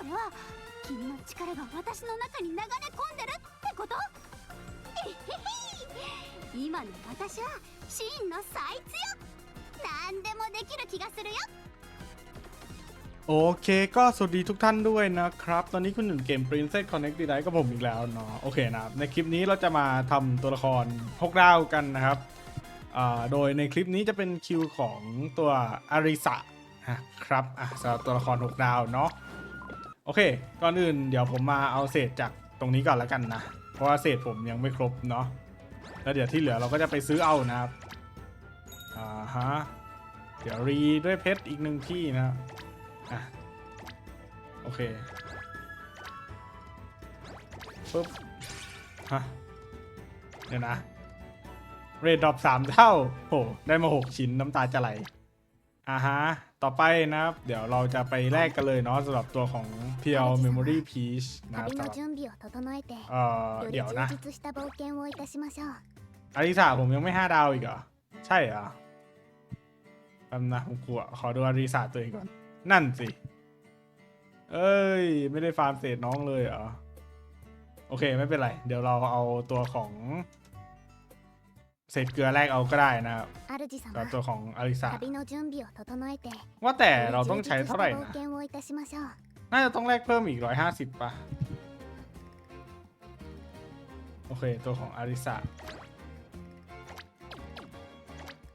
これは君の力が私の中に流れ込んでるってことえへへい今の私は真の最強何でもできる気がするよ โอเค ก็สวัสดีทุกท่านด้วยนะครับ ตอนนี้คุณหนึ่งเกม Princess Connect ดีไลท์กับผมอีกแล้วเนาะโอเคนะครับในคลิปนี้เราจะมาทำตัวละครหกดาวกันนะครับอ่าโดยในคลิปนี้จะเป็นคิวของตัวอาริสะนะครับอ่ะสำหรับตัวละครหกดาวเนาะ โอเค ก่อนอื่นเดี๋ยวผมมาเอาเศษจากตรงนี้ก่อนแล้วกันนะ เพราะว่าเศษผมยังไม่ครบเนาะ แล้วเดี๋ยวที่เหลือเราก็จะไปซื้อเอานะครับ อ่าฮะ เดี๋ยวรีด้วยเพชรอีกหนึ่งที่นะครับอะ โอเคปุ๊บ ฮะ เดี๋ยวนะ เรดดรอปสามเท่า โห ได้มาหกชิ้นน้ำตาจะไหล อ่าฮะ ต่อไปนะครับ เดี๋ยวเราจะไปแลกกันเลยเนาะสำหรับตัวของเพียวเมมโมรี่พีชนะครับเอ่อเดี๋ยวนะอาริสาผมยังไม่ห้าดาวอีกเหรอ ใช่เหรอแป๊บนะผมกลัวขอดูอาริสาตัวเองก่อน นั่นสิ เอ้ย ไม่ได้ฟาร์มเศษน้องเลยเหรอ โอเคไม่เป็นไร เดี๋ยวเราเอาตัวของ เศษเกลือแรกเอาก็ได้นะครับ กับตัวของอาริสาว่าแต่เราต้องใช้เท่าไหร่นะ น่าจะต้องแลกเพิ่มอีกร้อยห้าสิบป่ะ โอเค ตัวของอาริสา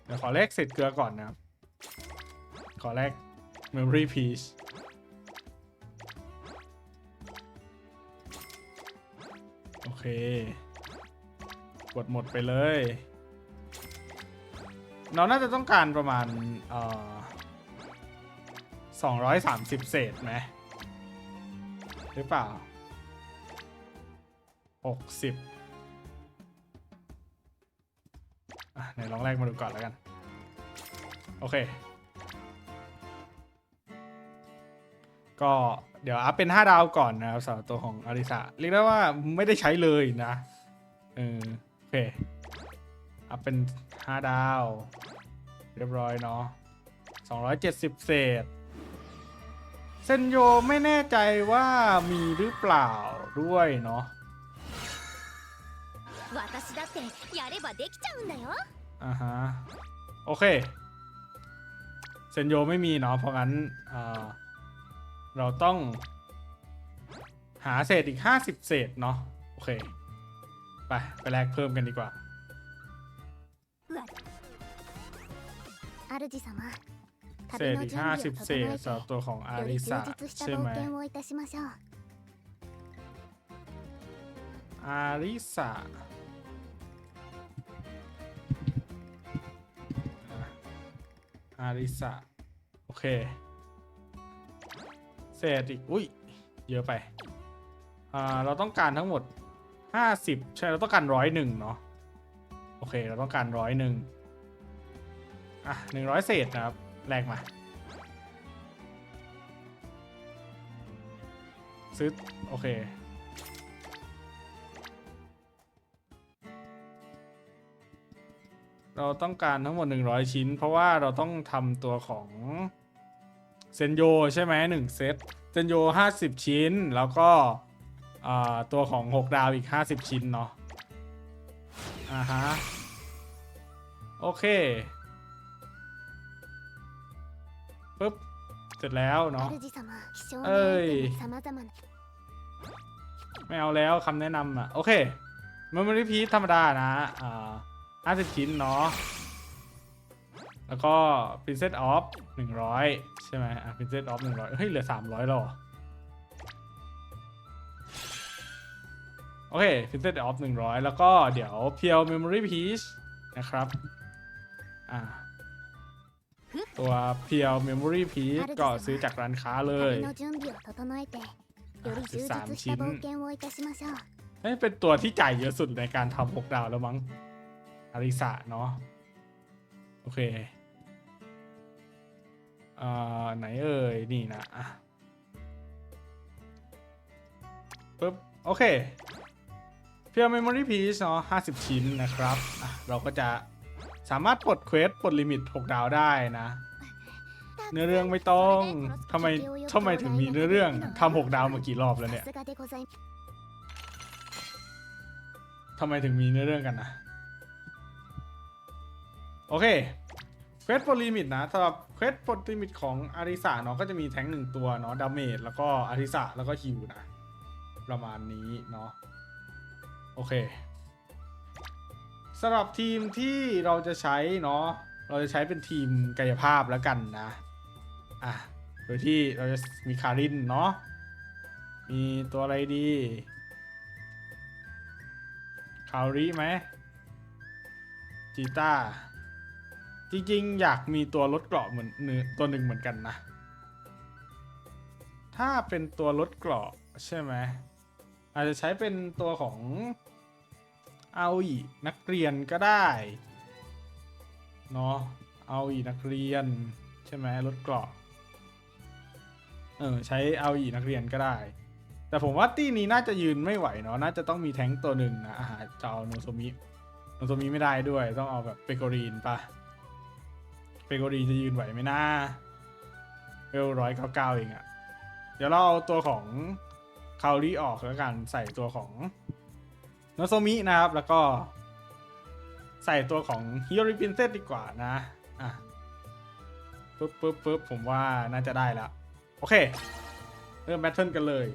เดี๋ยวขอแลกเสร็จเกลือก่อนนะขอแลก memory piece โอเค กดหมดไปเลย เราน่าจะต้องการประมาณเอ่อ230 เศษไหมหรือเปล่า 60อะไหนลองแรกมาดูก่อนแล้วกัน โอเค ก็เดี๋ยวอัพเป็น 5 ดาวก่อนนะครับสำหรับตัวของอาริสาเรียกได้ว่าไม่ได้ใช้เลยนะเออโอเคอัพเป็น 5 ดาว เรียบร้อยเนาะ270 เศษ เซนโยไม่แน่ใจว่ามีหรือเปล่าด้วยเนาะอ่าฮะ โอเค เซนโยไม่มีเนาะเพราะงั้นเราต้องหาเศษอีก 50 เศษเนาะโอเค ไป ไปแลกเพิ่มกันดีกว่า 主様เศษอีกห้าสิบเศษสำหรับตัวของอาริสะใช่ไหมอาริสะอาริสะโอเค เศษอีก อุ้ย เยอะไป อ่า เราต้องการทั้งหมด 50 ใช่ เราต้องการร้อยหนึ่งเนาะ โอเค เราต้องการร้อยหนึ่ง อะหนึ่งร้อยเศษนะครับ แลกมา ซื้อ โอเค เราต้องการทั้งหมด 100 ชิ้น เพราะว่าเราต้องทำตัวของเซนโยใช่ไหมหนึ่งเซตเซนโย 50 ชิ้นแล้วก็ตัวของ 6 ดาวอีก 50 ชิ้นเนาะอ่าฮะ โอเค ปุ๊บ เสร็จแล้วเนาะ เอ้ย ไม่เอาแล้วคำแนะนำอะ โอเค มันม่ได้พีธรรมดานะอ่าห้าสิบชิ้นเนาะ แล้วก็ Princess of หนึ่งร้อยใช่ไหมอะ Princess of หนึ่งร้อยเฮ้ย เหลือสามร้อยหรอ โอเค Princess of หนึ่งร้อยแล้วก็เดี๋ยวเพียว Memory Piece นะครับ อ่า ตัวเพียวเมมโมรี่พีก็ซื้อจากร้านค้าเลยสามชิ้นนี่เป็นตัวที่จ่ายเยอะสุดในการทำหกดาวแล้วมั้งอาริสะเนาะโอเคเอ่อไหนเอ่ยนี่นะปึ๊บโอเคเพียวเมมโมรี่พีชเนาะห้าสิบชิ้นนะครับ เราก็จะสามารถปลดเควสปลดลิมิต 6 ดาวได้นะ เนื้อเรื่องไม่ต้องทำไมทำไมถึงมีเนื้อเรื่องทำหกดาวมากี่รอบแล้วเนี่ยทำไมถึงมีเนื้อเรื่องกันนะโอเคเควสโปรลิมิตนะสำหรับเควสโปรลิมิตของอาริสาเนาะก็จะมีแทงหนึ่งตัวเนาะดาเมจแล้วก็อาริสาแล้วก็ฮิวนะ ประมาณนี้เนาะโอเคสำหรับทีมที่เราจะใช้เนาะเราจะใช้เป็นทีมกายภาพแล้วกันนะ อะโดยที่เราจะมีคารินเนาะมีตัวอะไรดีคาริไหมจีต้าจริงๆ อยากมีตัวลดเกราะเหมือนเนื้อตัวหนึ่งเหมือนกันนะ ถ้าเป็นตัวลดเกราะใช่ไหมอาจจะใช้เป็นตัวของเอาอีนักเรียนก็ได้เนาะเอาอีนักเรียนใช่ไหมลดเกราะ เออใช้เอาอีนักเรียนก็ได้ แต่ผมว่าตี้นี้น่าจะยืนไม่ไหวเนาะน่าจะต้องมีแท้งตัวหนึ่งนะอาหารจะเอาโนโซมิโนโซมิไม่ได้ด้วย ต้องเอาแบบเปโกรีนปะเปโกรีนจะยืนไหวไหมนะเวลร้อยเก้าเก้าเองอะเดี๋ยวเราเอาตัวของคาริออกแล้วกันใส่ตัวของโนโซมินะครับ แล้วก็ใส่ตัวของฮิโอริปินเซตดีกว่านะ อะ ปึ๊บปึ๊บปึ๊บผมว่าน่าจะได้แล้ว โอเค เริ่มแบทเทิลกันเลย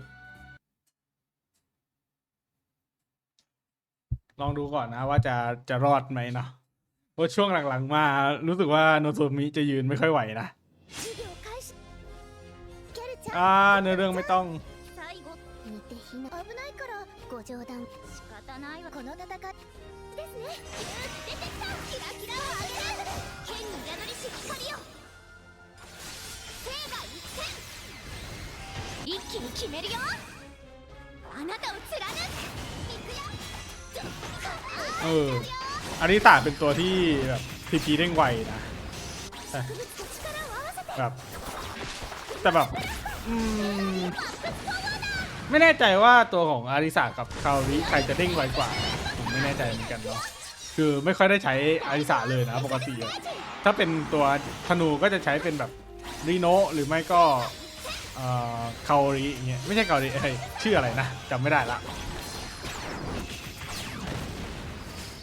ลองดูก่อนนะว่าจะจะรอดไหมเนาะเพราะช่วงหลังๆมารู้สึกว่าโนโซมิจะยืนไม่ค่อยไหวนะอ่าเนื้อเรื่องไม่ต้อง 決めるよあなたを貫くいくよちょ เอออาริสาเป็นตัวที่แบบพีพีเร่งไวนะแต่ 植物と力を合わせて แบบ แต่แบบอืมไม่แน่ใจว่าตัวของอาริสากับคาริใครจะเด้งไวกว่า ผมไม่แน่ใจเหมือนกันเนาะคือไม่ค่อยได้ใช้อาริสาเลยนะปกติอะถ้าเป็นตัวธนูก็จะใช้เป็นแบบรีโนหรือไม่ก็ เอ่อคาริอย่างเงี้ยไม่ใช่เคาริเอ้ยชื่ออะไรนะจำไม่ได้ละ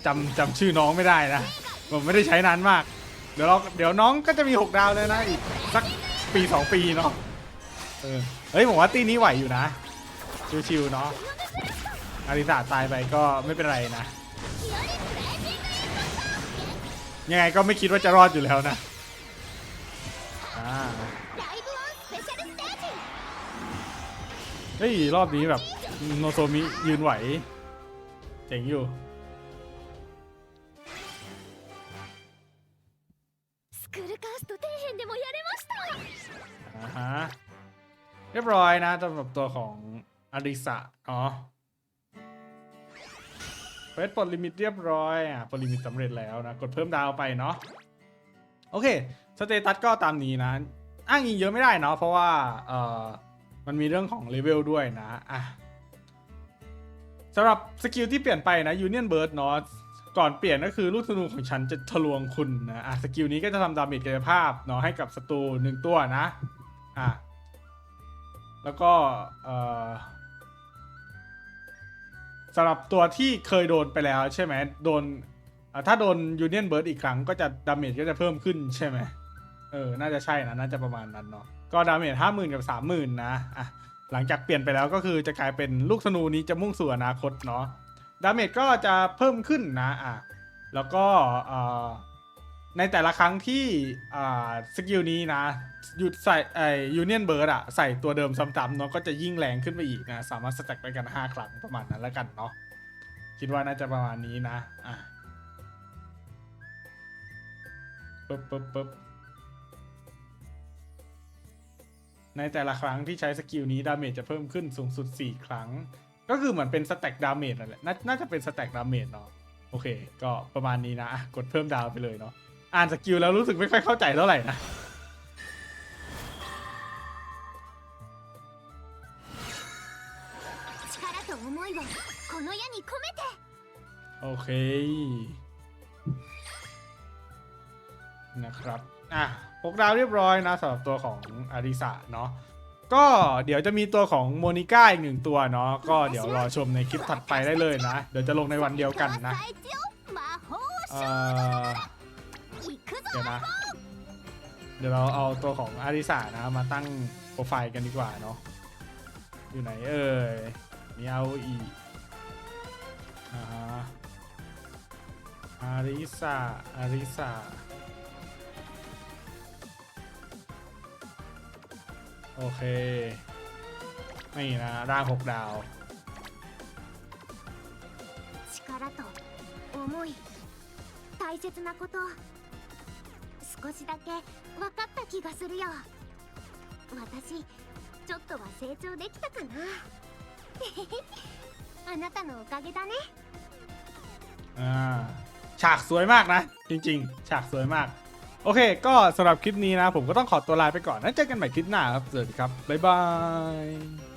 จำจำชื่อน้องไม่ได้นะผมไม่ได้ใช้นานมาก เดี๋ยวเราเดี๋ยวน้องก็จะมี 6 ดาวเลยนะอีกสักปี 2 ปีเนาะเออเฮ้ยผมว่าตีนี้ไหวอยู่นะ ชิวๆเนาะอาริสาตายไปก็ไม่เป็นไรนะ ยังไงก็ไม่คิดว่าจะรอดอยู่แล้วนะอ่า เฮ้ย รอบนี้แบบ โนโซมิยืนไหว เจ๋งอยู่ฮะเรียบร้อยนะสำหรับตัวของอริสะอ๋อเฟสปลดลิมิตเรียบร้อยอะปลดลิมิตสำเร็จแล้วนะ กดเพิ่มดาวไปเนาะโอเค สเตตัสก็ตามนี้นะ อ้างอิงเยอะไม่ได้เนาะเพราะว่า เอ่อ มันมีเรื่องของเลเวลด้วยนะอะสำหรับสกิลที่เปลี่ยนไปนะ Union Bird เนาะก่อนเปลี่ยนก็คือลูกธนูของฉันจะทะลวงคุณนะอะสกิลนี้ก็จะทำดาเมจกายภาพเนาะให้กับศัตรูหนึ่งตัวนะอะแล้วก็เอ่อสำหรับตัวที่เคยโดนไปแล้วใช่ไหมโดนอะถ้าโดนยูเนียนเบิร์ดอีกครั้งก็จะดาเมจก็จะเพิ่มขึ้นใช่ไหม เออ น่าจะใช่นะ น่าจะประมาณนั้นเนาะ ก็ดาเมจห้าหมื่นกับสามหมื่นนะ อะ หลังจากเปลี่ยนไปแล้วก็คือจะกลายเป็นลูกธนูนี้จะมุ่งสู่อนาคตเนาะ ดาเมจก็จะเพิ่มขึ้นนะ อะ แล้วก็เอ่อในแต่ละครั้งที่อ่าสกิลนี้นะ หยุดใส่ไอยูเนียนเบิร์ดอะใส่ตัวเดิมซ้ำๆเนาะก็จะยิ่งแรงขึ้นไปอีกนะ สามารถสแต็กไปกัน 5 ครั้งประมาณนั้นแล้วกันเนาะ คิดว่าน่าจะประมาณนี้นะ อะปึ๊บปึ๊บปึ๊บ ในแต่ละครั้งที่ใช้สกิลนี้ดาเมจจะเพิ่มขึ้นสูงสุด 4 ครั้ง ก็คือเหมือนเป็นสแต็กดาเมจนั่นแหละน่าจะเป็นสแต็กดาเมจเนาะโอเค ก็ประมาณนี้นะกดเพิ่มดาวไปเลยเนาะอ่านสกิลแล้วรู้สึกไม่ค่อยเข้าใจเท่าไหร่นะโอเคนะครับ อะหกดาวเรียบร้อยนะสำหรับตัวของอาริสาเนาะก็เดี๋ยวจะมีตัวของโมนิก้าอีกหนึ่งตัวเนาะก็เดี๋ยวรอชมในคลิปถัดไปได้เลยนะ เดี๋ยวจะลงในวันเดียวกันนะเดี๋ยวนะเดี๋ยวเราเอาตัวของอาริสานะมาตั้งโปรไฟล์กันดีกว่าเนาะอยู่ไหนเอ่ยมีเอาอีอาริสาอาริสา โอเค นี่นะร่างหกดาว 力と思い大切なこと少しだけ分かった気がするよ私ちょっとは成長できたかなあなたのおかげだね อ่าฉากสวยมากนะ จริงๆ ฉากสวยมาก โอเค ก็สำหรับคลิปนี้นะ ผมก็ต้องขอตัวลาไปก่อนนะเจอกันใหม่คลิปหน้าครับสวัสดีครับบ๊ายบาย